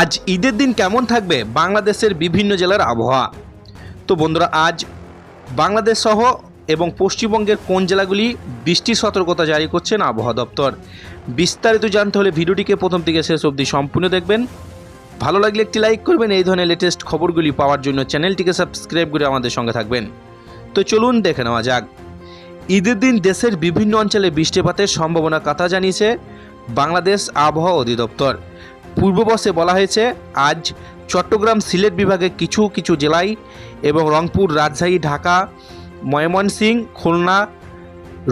আজ ঈদের দিন কেমন থাকবে বাংলাদেশের বিভিন্ন জেলার আবহাওয়া? তো বন্ধুরা, আজ বাংলাদেশ সহ এবং পশ্চিমবঙ্গের কোন জেলাগুলি বৃষ্টির সতর্কতা জারি করছেন আবহাওয়া দপ্তর? বিস্তারিত জানতে হলে ভিডিওটিকে প্রথম থেকে শেষ অবধি সম্পূর্ণ দেখবেন। ভালো লাগলে একটি লাইক করবেন, এই ধরনের লেটেস্ট খবরগুলি পাওয়ার জন্য চ্যানেলটিকে সাবস্ক্রাইব করে আমাদের সঙ্গে থাকবেন। তো চলুন দেখে নেওয়া যাক। ঈদের দিন দেশের বিভিন্ন অঞ্চলে বৃষ্টিপাতের সম্ভাবনা কথা জানিয়েছে বাংলাদেশ আবহাওয়া অধিদপ্তর। পূর্ববর্ষে বলা হয়েছে, আজ চট্টগ্রাম সিলেট বিভাগে কিছু কিছু জেলায় এবং রংপুর, রাজশাহী, ঢাকা, ময়মনসিংহ, খুলনা,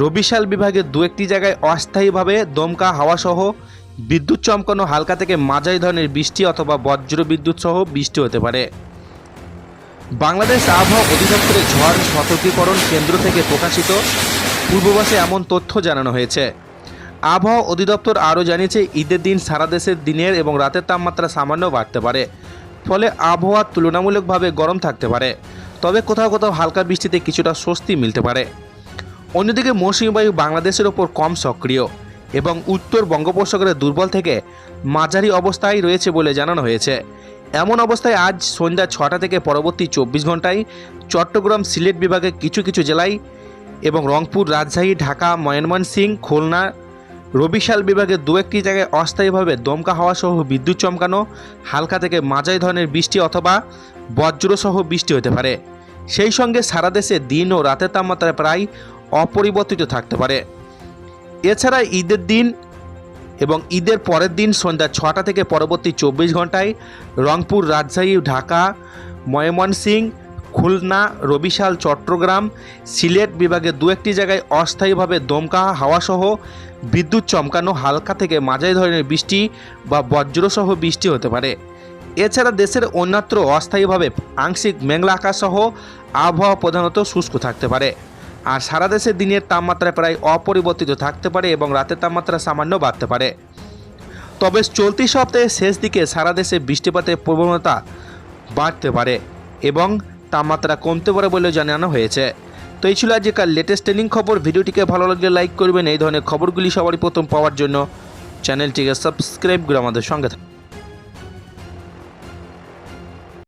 রবিশাল বিভাগে দু একটি জায়গায় অস্থায়ীভাবে দমকা হাওয়াসহ বিদ্যুৎ চমকানো হালকা থেকে মাঝারি ধরনের বৃষ্টি অথবা বজ্র বিদ্যুৎ সহ বৃষ্টি হতে পারে। বাংলাদেশ আবহাওয়া অধিদপ্তরের ঝড় সতর্কীকরণ কেন্দ্র থেকে প্রকাশিত পূর্ববাসে এমন তথ্য জানানো হয়েছে। আবহাওয়া অধিদপ্তর আরও জানিয়েছে, ঈদের দিন সারা দেশের দিনের এবং রাতের তাপমাত্রা সামান্য বাড়তে পারে। ফলে আবহাওয়া তুলনামূলকভাবে গরম থাকতে পারে। তবে কোথাও কোথাও হালকা বৃষ্টিতে কিছুটা স্বস্তি মিলতে পারে। অন্যদিকে মৌসুমী বায়ু বাংলাদেশের ওপর কম সক্রিয় এবং উত্তর বঙ্গোপসাগরে দুর্বল থেকে মাঝারি অবস্থায় রয়েছে বলে জানানো হয়েছে। এমন অবস্থায় আজ সন্ধ্যা ছটা থেকে পরবর্তী চব্বিশ ঘন্টায় চট্টগ্রাম সিলেট বিভাগের কিছু কিছু জেলায় এবং রংপুর, রাজশাহী, ঢাকা, ময়মনসিংহ, খুলনা রবিশাল বিভাগে দু একটি জায়গায় অস্থায়ীভাবে দমকা হাওয়া সহ বিদ্যুৎ চমকানো, হালকা থেকে মাঝারি ধরনের বৃষ্টি অথবা বজ্রসহ বৃষ্টি হতে পারে। সেই সঙ্গে সারা দেশে দিন ও রাতের তাপমাত্রা প্রায় অপরিবর্তিত থাকতে পারে। এছাড়া ঈদের দিন এবং ঈদের পরের দিন সন্ধ্যা ছটা থেকে পরবর্তী চব্বিশ ঘন্টায় রংপুর, রাজশাহী, ঢাকা, ময়মনসিংহ খুলনা, রবিশাল, চট্টগ্রাম, সিলেট বিভাগে দু একটি জায়গায় অস্থায়ীভাবে দমকা, হাওয়াসহ বিদ্যুৎ চমকানো, হালকা থেকে মাঝারি ধরনের বৃষ্টি বা বজ্রসহ বৃষ্টি হতে পারে। এছাড়া দেশের অন্যত্র অস্থায়ীভাবে আংশিক মেঘলা আকাশ সহ আবহাওয়া প্রধানত শুষ্ক থাকতে পারে। আর সারা দেশে দিনের তাপমাত্রা প্রায় অপরিবর্তিত থাকতে পারে এবং রাতের তাপমাত্রা সামান্য বাড়তে পারে। তবে চলতি সপ্তাহের শেষ দিকে সারা দেশে বৃষ্টিপাতের প্রবণতা বাড়তে পারে এবং তাপমাত্রা কমতে পারে বলে জানানো হয়েছে। তো এই ছিল আজকের লেটেস্ট ট্রেনিং খবর। ভিডিওটিকে ভালো লাগলে লাইক করবেন। এই ধরনের খবরগুলি সবারই প্রথম পাওয়ার জন্য চ্যানেলটিকে সাবস্ক্রাইব করে আমাদের সঙ্গে থাকুন।